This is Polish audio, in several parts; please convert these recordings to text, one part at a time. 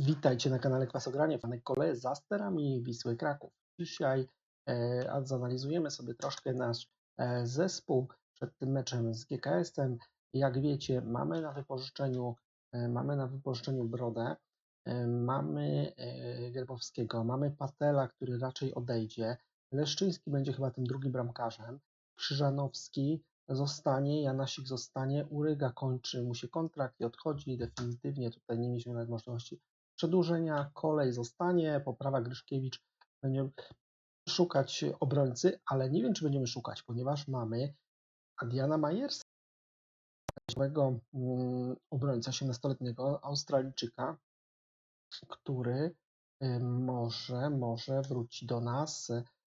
Witajcie na kanale Kwasogranie, fanek Kole za sterami Wisły Kraków. Dzisiaj e, zanalizujemy sobie troszkę nasz e, zespół przed tym meczem z GKS-em. Jak wiecie, mamy na wypożyczeniu, e, mamy na wypożyczeniu Brodę, e, mamy e, mamy Patela, który raczej odejdzie. Leszczyński będzie chyba tym drugim bramkarzem. Krzyżanowski zostanie, Janasik zostanie, Uryga kończy mu się kontrakt i odchodzi definitywnie. Tutaj nie mieliśmy nawet możliwości przedłużenia, kolej zostanie, poprawa Gryszkiewicz, będziemy szukać obrońcy, ale nie wiem, czy będziemy szukać, ponieważ mamy Adriana Majersa, mm, obrońca 18-letniego Australijczyka, który y, może, może wróci do nas.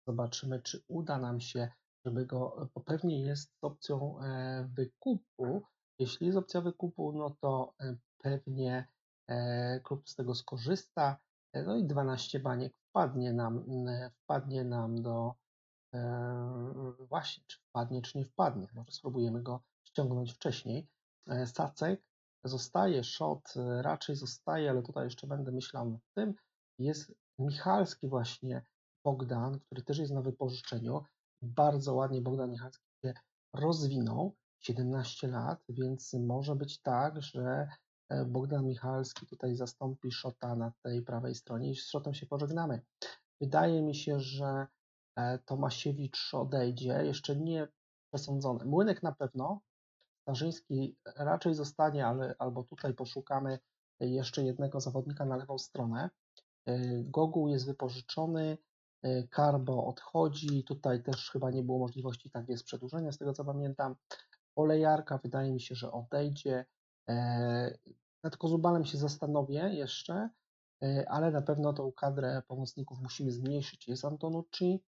Zobaczymy, czy uda nam się, żeby go, bo pewnie jest opcją e, wykupu. Jeśli jest opcja wykupu, no to e, pewnie klub z tego skorzysta. E, No i 12 baniek wpadnie nam, wpadnie nam do e, właśnie, czy wpadnie, czy nie wpadnie. Może spróbujemy go ściągnąć wcześniej. E, Sacek zostaje, shot e, raczej zostaje, ale tutaj jeszcze będę myślał nad tym. Jest Michalski właśnie Bogdan, który też jest na wypożyczeniu. Bardzo ładnie Bogdan Michalski się rozwinął. 17 lat, więc może być tak, że e, Bogdan Michalski tutaj zastąpi Szota na tej prawej stronie i z Szotem się pożegnamy. Wydaje mi się, że e, Tomasiewicz odejdzie, jeszcze nie przesądzony. Młynek na pewno, Starzyński raczej zostanie, ale albo tutaj poszukamy jeszcze jednego zawodnika na lewą stronę. E, Goguł jest wypożyczony, e, Karbo odchodzi, tutaj też chyba nie było możliwości tak jest przedłużenia, z tego co pamiętam. Olejarka wydaje mi się, że odejdzie. E, Nad Kozubalem się zastanowię jeszcze, e, ale na pewno tą kadrę pomocników musimy zmniejszyć. Jest Antonucci,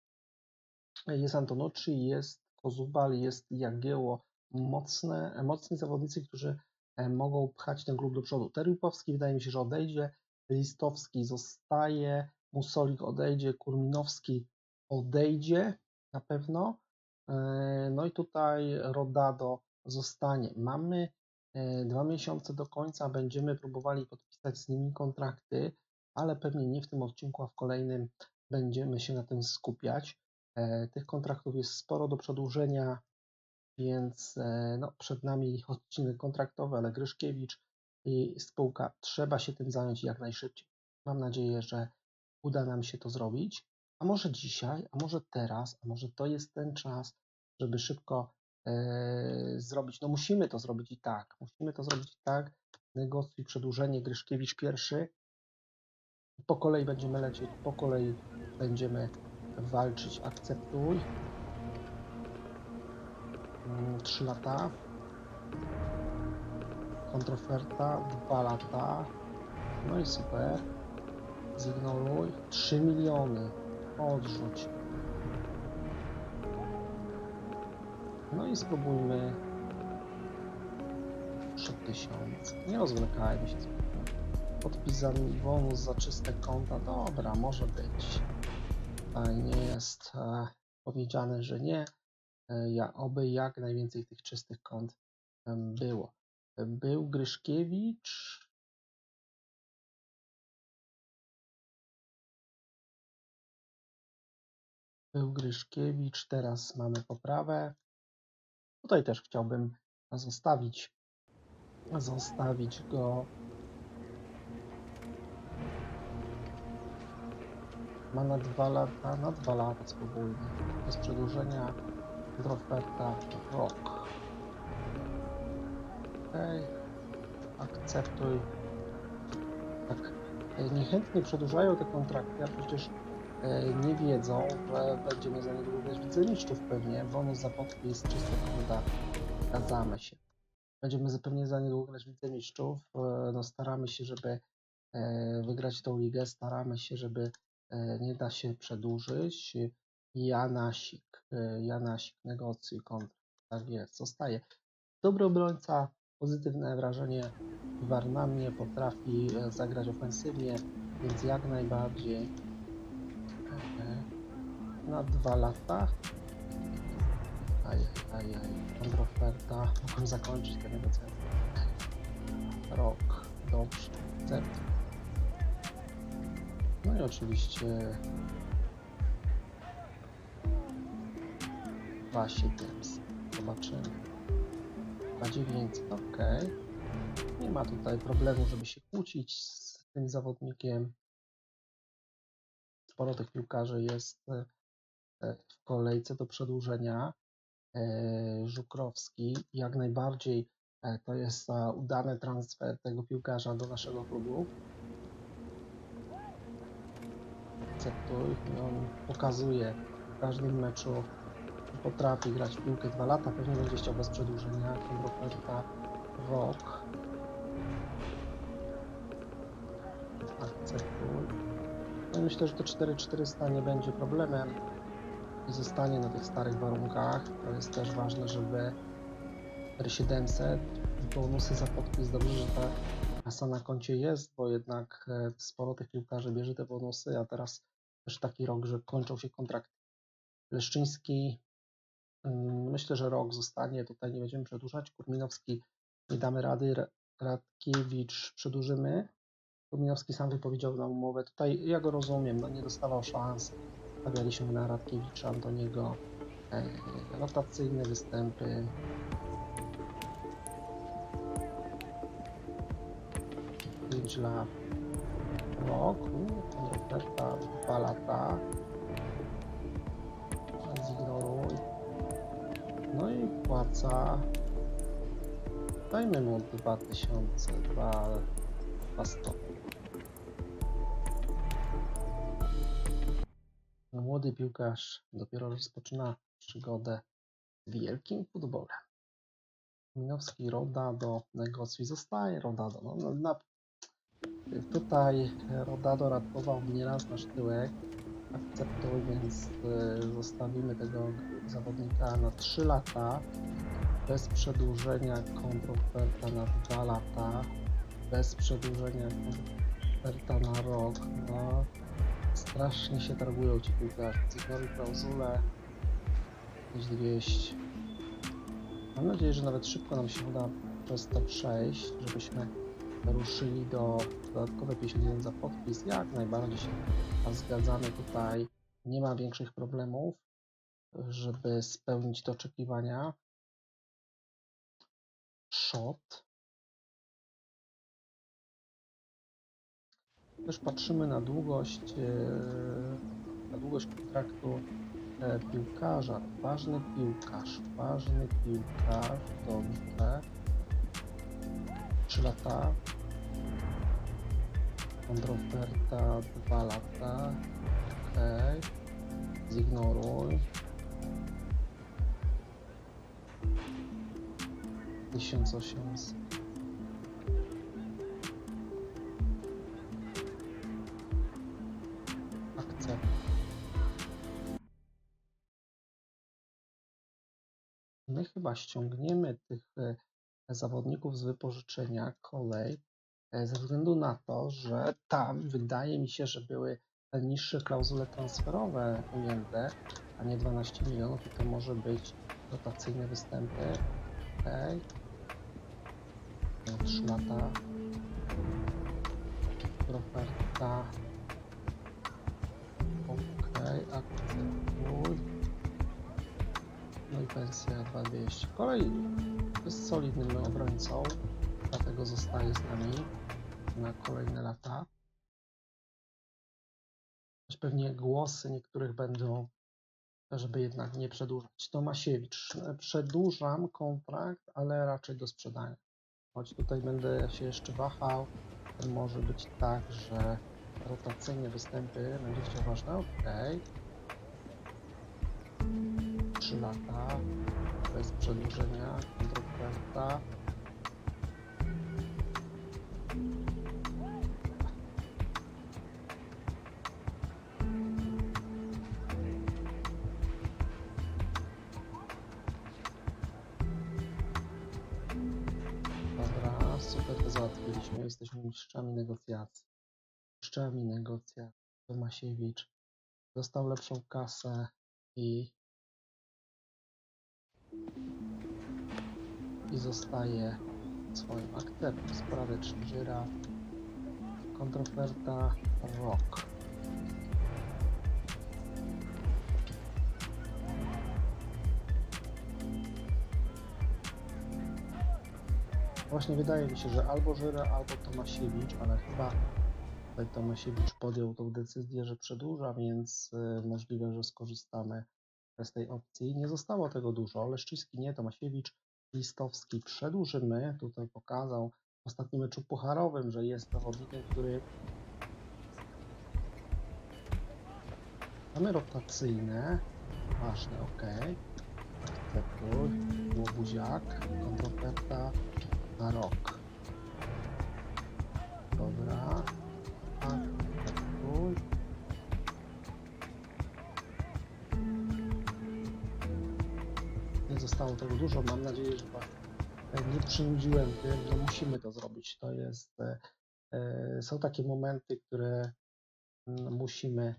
jest Antonucci, jest Kozubal, jest Jagieło, mocne, mocni zawodnicy, którzy e, mogą pchać ten klub do przodu. Terypowski wydaje mi się, że odejdzie, Listowski zostaje, Musolik odejdzie, Kurminowski odejdzie na pewno. E, No i tutaj Rodado zostanie. Mamy e, dwa miesiące do końca, będziemy próbowali podpisać z nimi kontrakty, ale pewnie nie w tym odcinku, a w kolejnym będziemy się na tym skupiać. E, Tych kontraktów jest sporo do przedłużenia, więc e, no, przed nami odcinek kontraktowy, ale Gryszkiewicz i spółka trzeba się tym zająć jak najszybciej. Mam nadzieję, że uda nam się to zrobić. A może dzisiaj, a może teraz, a może to jest ten czas, żeby szybko e, zrobić. No musimy to zrobić i tak. Musimy to zrobić i tak. Negocjuj przedłużenie Gryszkiewicz pierwszy. Po kolei będziemy lecieć, po kolei będziemy walczyć. Akceptuj. Mm, Trzy lata. Kontroferta, dwa lata. No i super. Zignoruj. 3 miliony. Odrzuć. No i spróbujmy 3000. Nie rozwlekajmy się. Podpis za bonus za czyste konta. Dobra, może być. Nie jest e, powiedziane, że nie. E, ja, oby jak najwięcej tych czystych kont było. Był Gryszkiewicz. Był Gryszkiewicz, teraz mamy poprawę. Tutaj też chciałbym zostawić, zostawić go. Ma na dwa lata, na dwa lata spróbujmy. Bez przedłużenia, oferta, rok. Okej, akceptuj. Tak, niechętnie przedłużają te kontrakty, a przecież nie wiedzą, że będziemy za niedługo grać wicemistrzów pewnie. Bonus za podpis, czysta konta. Zgadzamy się. Będziemy zapewne za niedługo grać wicemistrzów. E, No, staramy się, żeby e, wygrać tą ligę. Staramy się, żeby e, nie da się przedłużyć. Janasik, e, Janasik, negocjuj kontrakt. Tak jest, zostaje. Dobry obrońca, pozytywne wrażenie war na mnie, potrafi e, zagrać ofensywnie, więc jak najbardziej e, na dwa lata. Aj, aj, aj, kontroferta. Mogłem zakończyć te negocjacje. Rok, dobrze, akcept. No i oczywiście 2700. Zobaczymy. 2900, ok. Nie ma tutaj problemu, żeby się kłócić z tym zawodnikiem. Sporo tych piłkarzy jest e, e, w kolejce do przedłużenia. E, Żukrowski jak najbardziej to jest udany transfer tego piłkarza do naszego klubu. Akceptuj. On pokazuje w każdym meczu, potrafi grać w piłkę 2 lata. Pewnie będzie chciał bez przedłużenia. Roberta Rok. Akceptuj. Myślę, że to 4400 nie będzie problemem i zostanie na tych starych warunkach. To jest też ważne, żeby 4700 bonusy za podpis dobrze, że ta kasa na koncie jest, bo jednak e, sporo tych piłkarzy bierze te bonusy, a teraz też taki rok, że kończą się kontrakty. Leszczyński mm, myślę, że rok zostanie, tutaj nie będziemy przedłużać. Kurminowski nie damy rady, Ra- Radkiewicz przedłużymy. Kurminowski sam wypowiedział na umowę. Tutaj ja go rozumiem, no nie dostawał szans. Stawialiśmy na Radkiewicza, Antoniego. E, rotacyjne występy. Lat. Rok. Roberta dwa lata. Zignoruj. No i płaca. Dajmy mu 2000, 2100. No, Młody piłkarz dopiero rozpoczyna przygodę z wielkim futbolem. Minowski Rodado negocjuj zostaje Rodado. No, no, na, tutaj Rodado ratował mnie raz nasz tyłek. Akceptuj, więc y, zostawimy tego zawodnika na 3 lata. Bez przedłużenia kontroferta na 2 lata. Bez przedłużenia kontroferta na rok. No, strasznie się targują ci piłkarze. Zignoruj klauzulę. 5200. Mam nadzieję, że nawet szybko nam się uda przez to przejść, żebyśmy ruszyli do dodatkowe 51 za podpis. Jak najbardziej się zgadzamy tutaj. Nie ma większych problemów, żeby spełnić te oczekiwania. Shot. Też patrzymy na długość, e, na długość kontraktu e, piłkarza. Ważny piłkarz, ważny piłkarz, dobrze. 3 lata. Kontroferta 2 lata. Okej. Zignoruj. 1800. chyba ściągniemy tych e, zawodników z wypożyczenia kolej e, ze względu na to, że tam wydaje mi się, że były niższe klauzule transferowe ujęte, a nie 12 milionów i to może być rotacyjne występy. Okay. 3 lata. Proferta. No i pensja 2200. Kolej jest solidnym obrońcą, dlatego zostaje z nami na kolejne lata. Choć pewnie głosy niektórych będą, żeby jednak nie przedłużać. Tomasiewicz, przedłużam kontrakt, ale raczej do sprzedania. Choć tutaj będę się jeszcze wahał, może być tak, że rotacyjne występy będzie chciał ważne, ok. 3 lata, bez przedłużenia, kontroferta. Dobra, super to załatwiliśmy. Jesteśmy mistrzami negocjacji. Mistrzami negocjacji. Tomasiewicz dostał lepszą kasę i i zostaje swoim akceptem. Sprawę Żyra. Kontroferta Rock. Właśnie wydaje mi się, że albo Żyra, albo Tomasiewicz, ale chyba Tomasiewicz podjął tą decyzję, że przedłuża, więc y, możliwe, że skorzystamy z tej opcji. Nie zostało tego dużo. Leszczyński nie, Tomasiewicz, Listowski przedłużymy. Tutaj pokazał w ostatnim meczu pucharowym, że jest zawodnikiem, który mamy rotacyjne. Ważne, ok. Akceptuj. Łobuziak, kontroferta na rok. Dobra. Zostało tego dużo. Mam nadzieję, że Was e, nie przynudziłem tym. No musimy to zrobić. To jest. e, e, Są takie momenty, które mm, musimy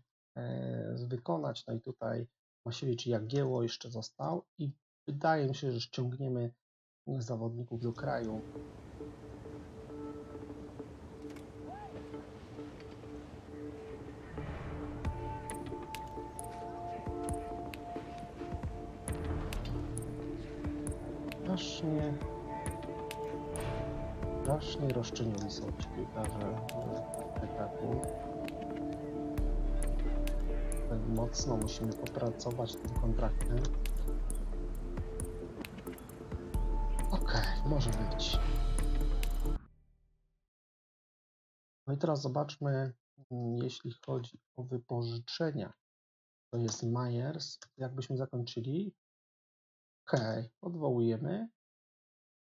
wykonać. No i tutaj Masiewicz i Jagiełło jeszcze został i wydaje mi się, że ściągniemy zawodników do kraju. Strasznie, strasznie roszczeniowi są ci ataku. Tak mocno musimy popracować tym kontraktem. Okej, może być. No i teraz zobaczmy, jeśli chodzi o wypożyczenia. To jest Myers. Jakbyśmy zakończyli? Okej, odwołujemy.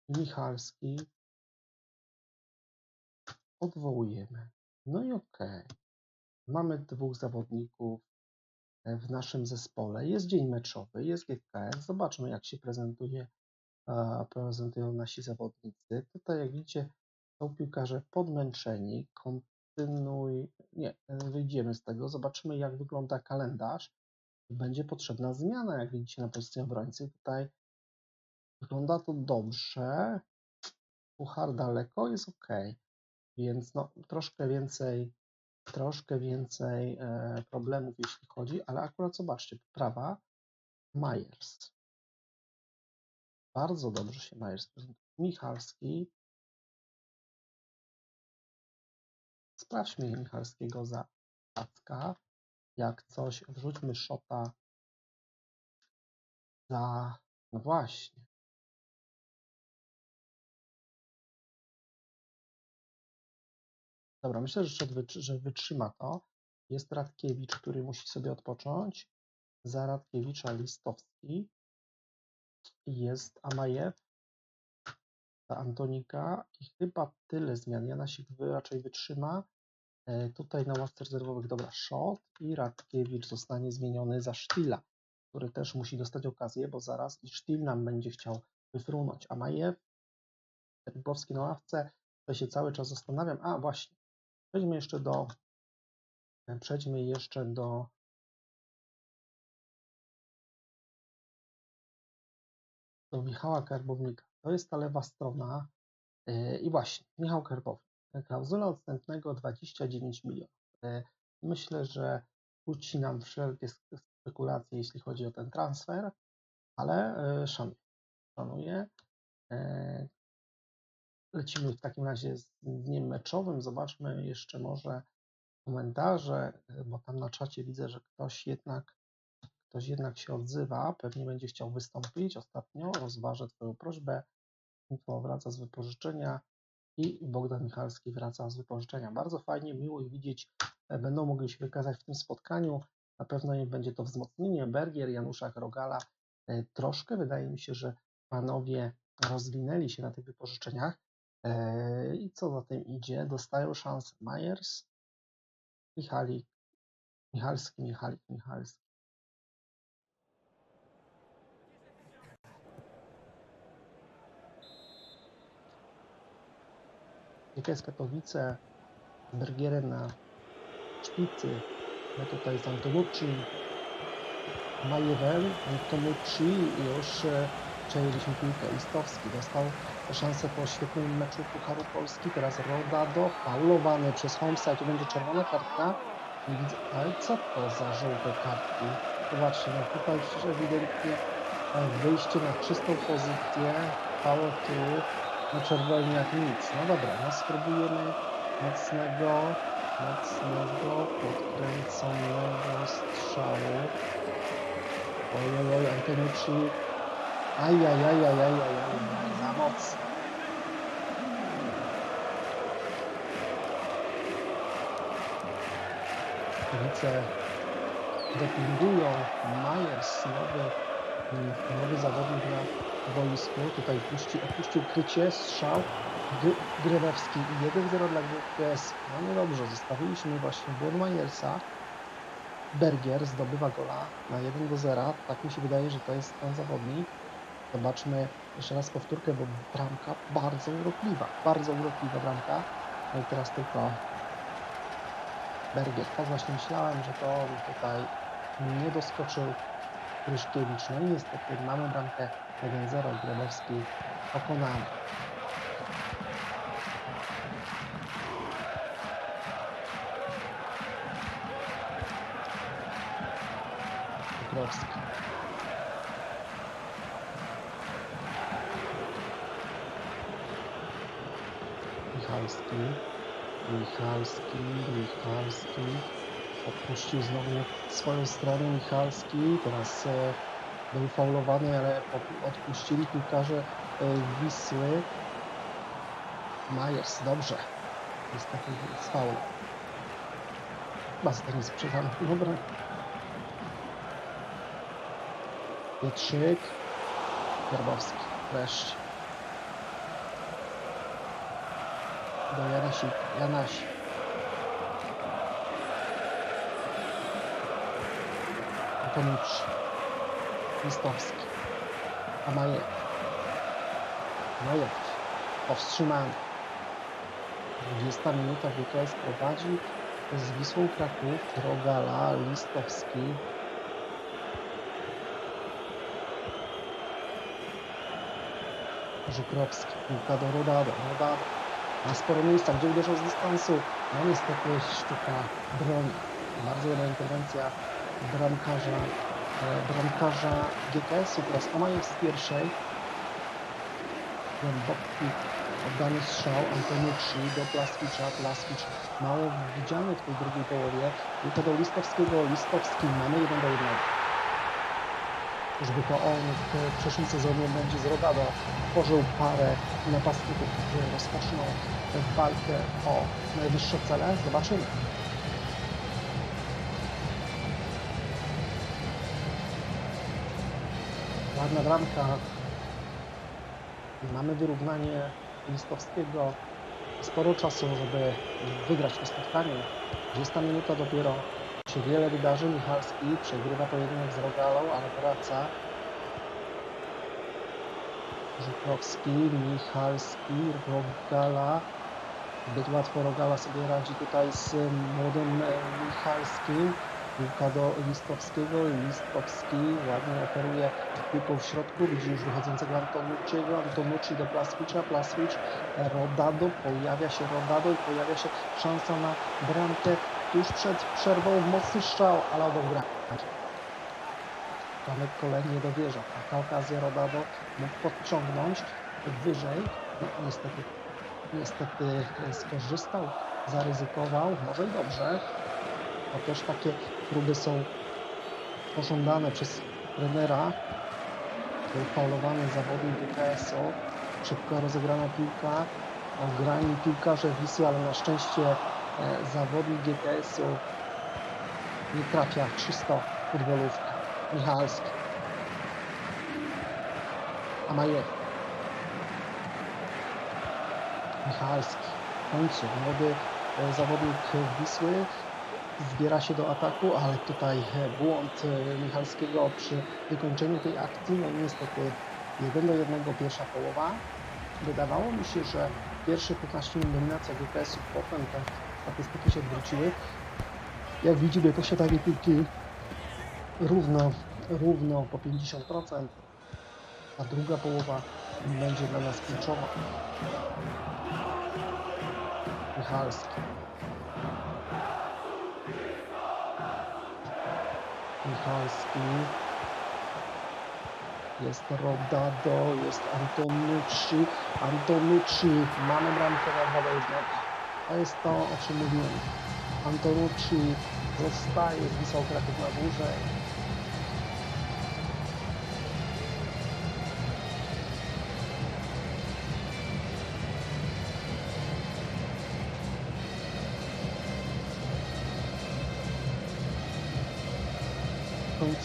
Michalski. Odwołujemy. No i okej. Mamy dwóch zawodników e, w naszym zespole. Jest dzień meczowy, jest GKS. Zobaczmy, jak się prezentuje prezentują nasi zawodnicy. Tutaj, jak widzicie, są piłkarze podmęczeni. Kontynuuj. Nie, e, wyjdziemy z tego. Zobaczymy, jak wygląda kalendarz. Będzie potrzebna zmiana, jak widzicie, na pozycji obrońcy. Tutaj wygląda to dobrze. Puchar daleko jest ok. Więc no, troszkę więcej, troszkę więcej e, problemów, jeśli chodzi, ale akurat zobaczcie, prawa Myers. Bardzo dobrze się Myers prezentuje. Michalski. Sprawdźmy Michalskiego za Packa. Jak coś, wrzućmy szota za... No właśnie. Dobra, myślę, że, że wytrzyma to. Jest Radkiewicz, który musi sobie odpocząć. Za Radkiewicza Listowski. Jest Amajew, ta Antonika i chyba tyle zmian. Janasik raczej wytrzyma. E, Tutaj na ławce rezerwowych dobra Szot i Radkiewicz zostanie zmieniony za Sztila, który też musi dostać okazję, bo zaraz i Sztil nam będzie chciał wyfrunąć. Amajew, Rybowski na ławce. To się cały czas zastanawiam. A właśnie, przejdźmy jeszcze do e, przejdźmy jeszcze do do Michała Karbownika. To jest ta lewa strona. Yy, I właśnie, Michał Karbownik. Klauzula odstępnego 29 milionów. Yy, Myślę, że kłóci nam wszelkie spekulacje, jeśli chodzi o ten transfer, ale yy, szanuję. Szanuję. Yy, Lecimy w takim razie z dniem meczowym. Zobaczmy jeszcze może komentarze, bo tam na czacie widzę, że ktoś jednak ktoś jednak się odzywa, pewnie będzie chciał wystąpić. Ostatnio rozważę Twoją prośbę. Info wraca z wypożyczenia i Bogdan Michalski wraca z wypożyczenia. Bardzo fajnie, miło ich widzieć. E, Będą mogli się wykazać w tym spotkaniu. Na pewno będzie to wzmocnienie. Bergier, Januszak, Rogala. E, Troszkę wydaje mi się, że panowie rozwinęli się na tych wypożyczeniach. E, I co za tym idzie? Dostają szansę Myers, Michalik, Michalski, Michalik, Michalski. GKS Katowice z Bergierem na szpicy. My tutaj z Antonucci, Majewem, Antonucci już e, przejęliśmy piłkę. Listowski dostał szansę po świetnym meczu Pucharu Polski. Teraz Rodado, faulowany przez Holmesa. Tu będzie czerwona kartka. Widzę, ale co to za żółte kartki? Zobaczcie, no tutaj ewidentnie e, wyjście na czystą pozycję, power tu, no czerwoni jak nic. No dobra, no spróbujemy mocnego, mocnego, podkręconego strzału. Oj, oj, Antonucci. Ajajajajajajaj, za mocno. Kibice dopingują. Myers, nowy, nowy zawodnik na boisku. Tutaj puści, opuścił krycie, strzał. Gry, Grywewski i 1-0 dla GKS. No niedobrze, zostawiliśmy właśnie błąd Myersa. Bergier zdobywa gola na 1 do 0. Tak mi się wydaje, że to jest ten zawodnik. Zobaczmy jeszcze raz powtórkę, bo bramka bardzo urokliwa. Bardzo urokliwa bramka. No i teraz tylko Bergier. Tak właśnie myślałem, że to tutaj nie doskoczył Ryszkiewicz. No i niestety mamy bramkę 1-0. Grabowski pokonany. Michalski. Michalski, Michalski. Odpuścił znowu swoją stronę Michalski. Teraz e, był faulowany, ale odpuścili piłkarze e, Wisły. Majers, dobrze. Niestety z faul. Z tego sprzedany. Dobra. Pietrzyk. Garbowski. Wreszcie. Do Janasik. Janasi. Antonucci. Listowski. Amaje. Majew. Powstrzymany. 20 minuta WKS prowadzi z Wisłą Kraków, Rogala, Listowski. Żukrowski, piłka do Rodado, Rodado. Ma sporo miejsca, gdzie uderzał z dystansu. No niestety sztuka broni. Bardzo dobra interwencja bramkarza, e, bramkarza GKS-u. Teraz Omajew z pierwszej. Głęboki oddany strzał Antonucci do Plaskwicza. Plaskwicz mało widziany w tej drugiej połowie. Piłka do Listowskiego. Listowski mamy 1 do 1 żeby to on w przyszłym sezonie będzie z Rodado tworzył parę napastników, którzy rozpoczną walkę o najwyższe cele. Zobaczymy. Ładna bramka. Mamy wyrównanie Listowskiego. Sporo czasu, żeby wygrać to spotkanie. 20 minuta dopiero się wiele wydarzy. Michalski przegrywa pojedynek z Rogalą, ale wraca. Żukrowski, Michalski, Rogala. Zbyt łatwo Rogala sobie radzi tutaj z młodym Michalskim. Piłka do Listowskiego. Listowski ładnie operuje piłką w środku. Widzi już wychodzącego Antonucciego. Antonucci do Plaskwicza. Plaskwicz, Rodado. Pojawia się Rodado i pojawia się szansa na bramkę tuż przed przerwą mocny strzał, ale odegrał. Tomek Kolej nie dowierzał. Taka okazja Rodado mógł podciągnąć wyżej. Niestety, niestety skorzystał, zaryzykował. Może i dobrze. To też takie próby są pożądane przez trenera. Faulowany zawodnik GKS-u. Szybko rozegrana piłka. Ograni piłkarze Wisły, ale na szczęście e, zawodnik GKS-u nie trafia czysto futbolówka. Michalski. Amajew. Michalski. W końcu młody e, zawodnik Wisły zbiera się do ataku, ale tutaj e, błąd e, Michalskiego przy wykończeniu tej akcji. No niestety 1 do 1 pierwsza połowa. Wydawało mi się, że pierwsze 15 minut dominacja GKS-u, potem te statystyki się odwróciły. Jak widzimy, posiadanie piłki równo, równo po 50%, a druga połowa będzie dla nas kluczowa. Michalski. Michalski. Jest Rodado, jest Antonucci. Antonucci, mamy bramkę na 2 do 1. To jest to, o czym mówiłem. Antonucci zostaje z Wisłą Kraków na dłużej.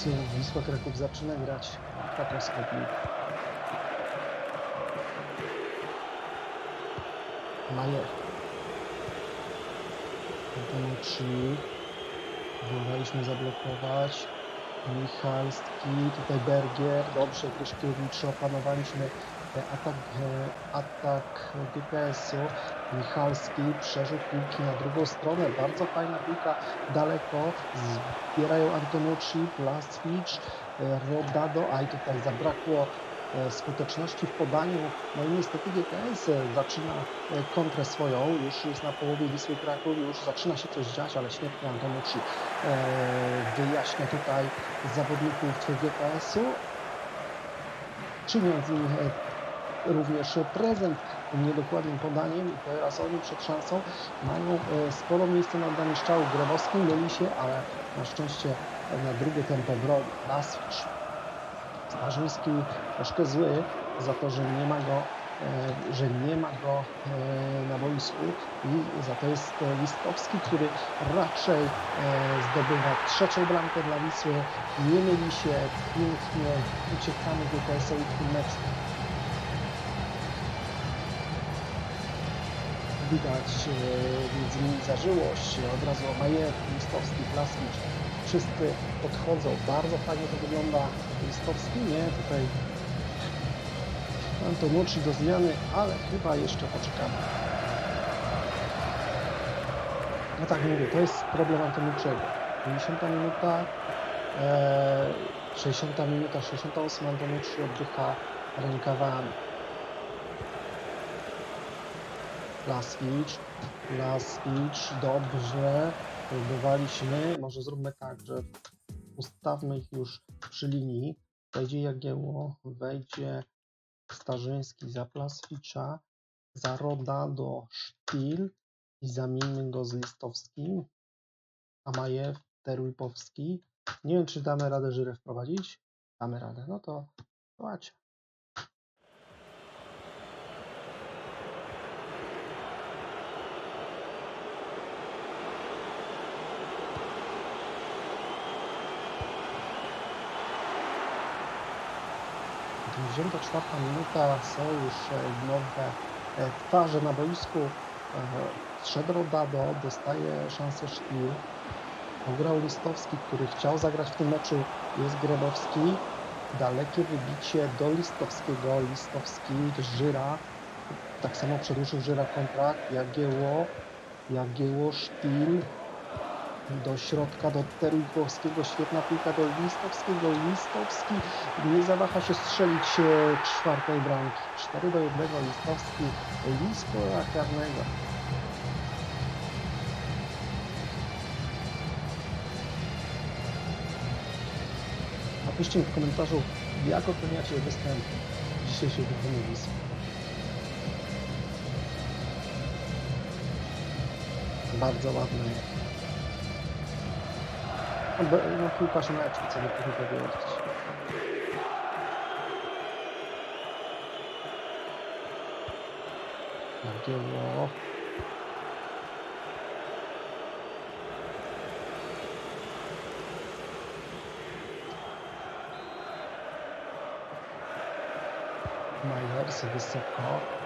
Końcu Wisła Kraków zaczyna grać krakowską piłkę. Majer. Antonucci. Próbowaliśmy zablokować. Michalski, tutaj Bergier, dobrze, Kryszkiewicz, opanowaliśmy atak, e, atak GPS-u. Michalski, przerzut piłki na drugą stronę, bardzo fajna piłka, daleko, zbierają Antonucci, Plaswicz, e, Rodado, a i tutaj zabrakło e, skuteczności w podaniu. No i niestety GKS e, zaczyna e, kontrę swoją, już jest na połowie Wisły Kraków, już zaczyna się coś dziać, ale świetnie Antonucci e, wyjaśnia tutaj zawodników GKS-u, czyniąc im e, również prezent niedokładnym podaniem i teraz oni przed szansą mają e, sporo miejsca na oddanie strzału. Grabowski myli się, ale na szczęście na drugie tempo broni. Laswicz. Starzyński troszkę zły za to, że nie ma go, e, że nie ma go e, na boisku i za to jest Listkowski, który raczej zdobywa trzecią bramkę dla Wisły. Nie myli się, pięknie uciekamy GKS-owi w tym meczu. Widać e, między nimi zażyłość, od razu Majer, Listowski, Plaswicz, wszyscy podchodzą, bardzo fajnie to wygląda, Listowski nie, tutaj Antonucci do zmiany, ale chyba jeszcze poczekamy. No tak mówię, to jest problem Antonucciego. 50 minuta, e, 60 minuta, 68 Antonucci oddycha rękawami. Laskic, Laskic, dobrze, wybywaliśmy. Może zróbmy tak, że ustawmy ich już przy linii. Wejdzie Jagiełło, wejdzie Starzyński za Plaswicza, za Rodado Sztil i zamieńmy go z Listowskim. Amajew, Terujpowski. Nie wiem, czy damy radę Żyrę wprowadzić. Damy radę, no to płacie. 84 minuta są już e, nowe e, twarze na boisku. E, Szedrodado dostaje szansę szpil. Ograł Listowski, który chciał zagrać w tym meczu. Jest Grodowski. Dalekie wybicie do Listowskiego. Listowski, Żyra. Tak samo przedłużył Żyra kontrakt. Jagieło. Jagieło, Szpil. Do środka, do Terujkowskiego. Świetna piłka do Listowskiego. Listowski nie zawaha się strzelić e, czwartej bramki. 4 do 1 Listowski blisko karnego. Napiszcie w komentarzu, jak oceniacie występ dzisiejszej drużyny Wisły. Bardzo ładny. No, piłkarz meczu, co by tu powiedzieć. Jagiełło. Majers wysoko.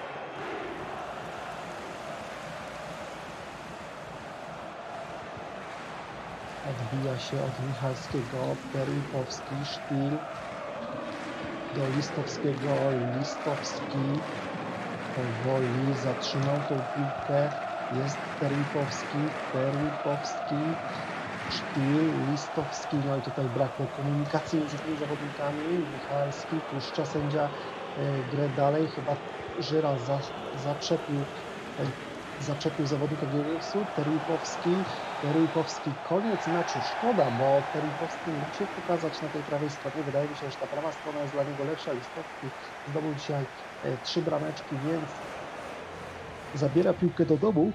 Odbija się od Michalskiego, Perłipowski, Sztil. Do Listowskiego, Listowski. Powoli zatrzymał tą piłkę. Jest Perłipowski, Perłipowski. Sztil, Listowski, no i tutaj brakło komunikacji między tymi zawodnikami. Michalski, puszcza sędzia e, grę dalej, chyba Żyra za, zaczepił e, zaczepił zawodnika Gielsu, Teruipowski, Teruipowski, koniec meczu, szkoda, bo Teruipowski mógł się pokazać na tej prawej stronie, wydaje mi się, że ta prawa strona jest dla niego lepsza, Listowski zdobył dzisiaj e, trzy brameczki, więc zabiera piłkę do domu,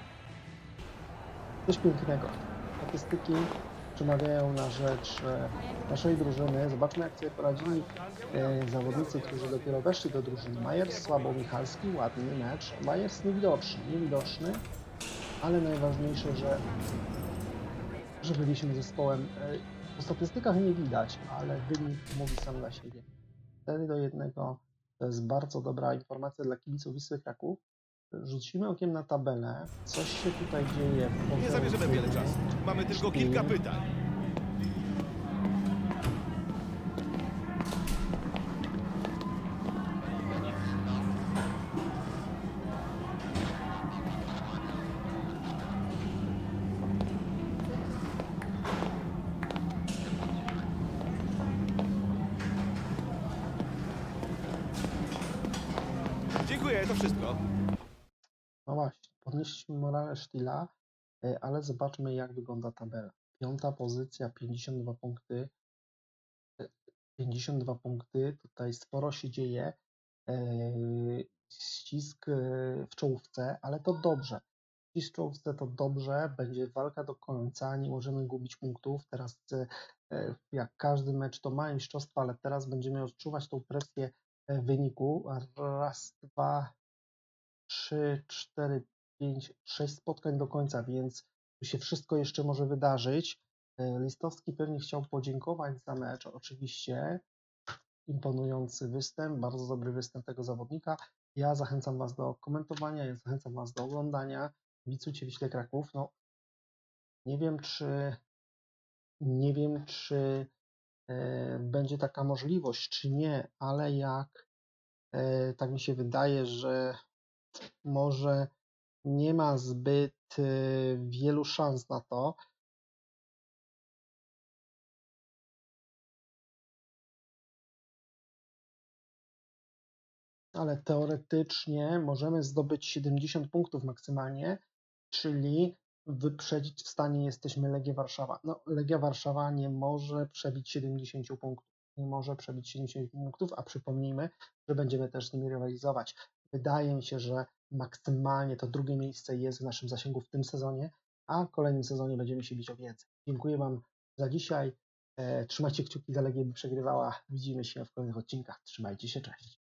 coś pięknego. Statystyki przemawiają na rzecz e, naszej drużyny. Zobaczmy, jak sobie poradzili e, zawodnicy, którzy dopiero weszli do drużyny. Majers, słabo, Michalski, ładny mecz. Majers niewidoczny, niewidoczny, ale najważniejsze, że, że byliśmy zespołem. e, Po statystykach nie widać, ale wynik mówi sam dla siebie. 4 do 1 to jest bardzo dobra informacja dla kibiców Wisły Kraków. Rzucimy okiem na tabelę. Coś się tutaj dzieje. Nie zabierzemy wiele czasu. Mamy tylko kilka pytań. No właśnie, podnieśliśmy morale Sztila, e, ale zobaczmy jak wygląda tabela. Piąta pozycja, 52 punkty. E, 52 punkty, tutaj sporo się dzieje. e, Ścisk e, w czołówce, ale to dobrze. Ścisk w czołówce to dobrze, będzie walka do końca, nie możemy gubić punktów. Teraz e, e, jak każdy mecz to małe mistrzostwo, ale teraz będziemy odczuwać tą presję e, wyniku. Raz, dwa, trzy, cztery, pięć, sześć spotkań do końca, więc tu się wszystko jeszcze może wydarzyć. E, Listowski pewnie chciał podziękować za mecz, oczywiście. Imponujący występ, bardzo dobry występ tego zawodnika. Ja zachęcam Was do komentowania, ja zachęcam Was do oglądania. Kibicujcie Wiśle Kraków. No, nie wiem, czy nie wiem, czy e, będzie taka możliwość, czy nie, ale jak e, tak mi się wydaje, że może nie ma zbyt y, wielu szans na to. Ale teoretycznie możemy zdobyć 70 punktów maksymalnie, czyli wyprzedzić w stanie jesteśmy Legię Warszawa. No, Legia Warszawa nie może przebić 70 punktów. Nie może przebić 70 punktów, a przypomnijmy, że będziemy też z nimi rywalizować. Wydaje mi się, że maksymalnie to drugie miejsce jest w naszym zasięgu w tym sezonie, a w kolejnym sezonie będziemy się bić o więcej. Dziękuję Wam za dzisiaj. E, Trzymajcie kciuki za Legię, by przegrywała. Widzimy się w kolejnych odcinkach. Trzymajcie się, cześć.